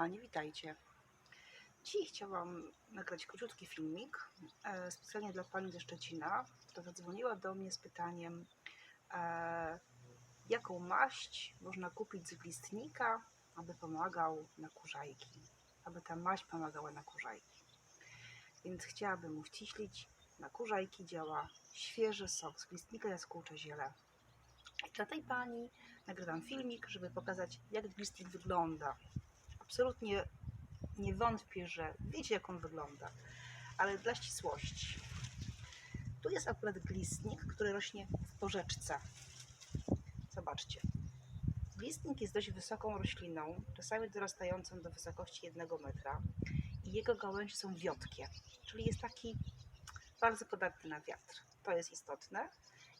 kochani, witajcie. Dziś chciałam nagrać króciutki filmik e, specjalnie dla pani ze Szczecina, która zadzwoniła do mnie z pytaniem, e, jaką maść można kupić z glistnika, aby pomagał na kurzajki, aby ta maść pomagała na kurzajki. Więc chciałabym uściślić, na kurzajki działa świeży sok z glistnika jaskółcze ziele. Dla tej pani nagrywam filmik, żeby pokazać, jak glistnik wygląda. Absolutnie nie wątpię, że wiecie, jak on wygląda, ale dla ścisłości. Tu jest akurat glistnik, który rośnie w porzeczce. Zobaczcie. Glistnik jest dość wysoką rośliną, czasami dorastającą do wysokości jednego metra i jego gałęzie są wiotkie, czyli jest taki bardzo podatny na wiatr. To jest istotne.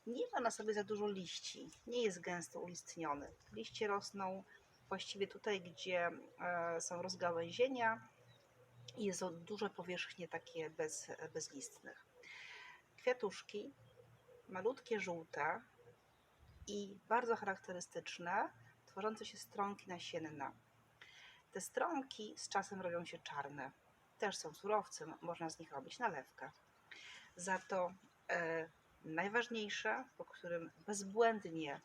Nie ma na sobie za dużo liści, nie jest gęsto ulistniony. Liście rosną właściwie tutaj, gdzie e, są rozgałęzienia jest duże powierzchnie takie bez, bezlistnych. Kwiatuszki, malutkie, żółte i bardzo charakterystyczne, tworzące się strąki nasienne. Te strąki z czasem robią się czarne. Też są surowcem, można z nich robić nalewkę. Za to e, najważniejsze, po którym bezbłędnie,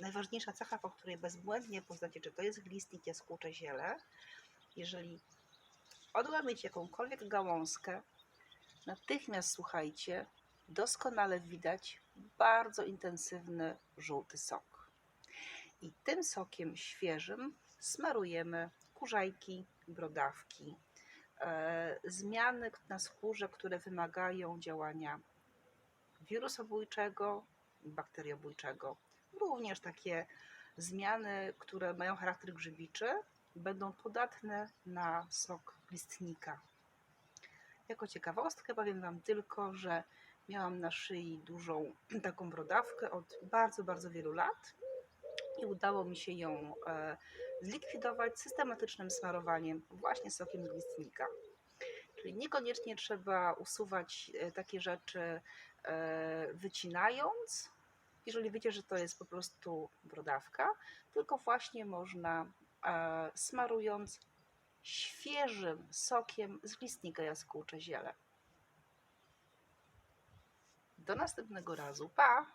najważniejsza cecha, po której bezbłędnie poznacie, czy to jest glistnik jaskółcze ziele, jeżeli odłamiecie jakąkolwiek gałązkę, natychmiast słuchajcie, doskonale widać bardzo intensywny żółty sok. I tym sokiem świeżym smarujemy kurzajki, brodawki, e, zmiany na skórze, które wymagają działania wirusobójczego, bakteriobójczego. Również takie zmiany, które mają charakter grzybiczy, będą podatne na sok listnika. Jako ciekawostkę powiem Wam tylko, że miałam na szyi dużą taką brodawkę od bardzo, bardzo wielu lat i udało mi się ją e, zlikwidować systematycznym smarowaniem właśnie sokiem z listnika. Czyli niekoniecznie trzeba usuwać e, takie rzeczy e, wycinając, jeżeli wiecie, że to jest po prostu brodawka, tylko właśnie można e, smarując świeżym sokiem z listnika jaskółcze ziele. Do następnego razu. Pa!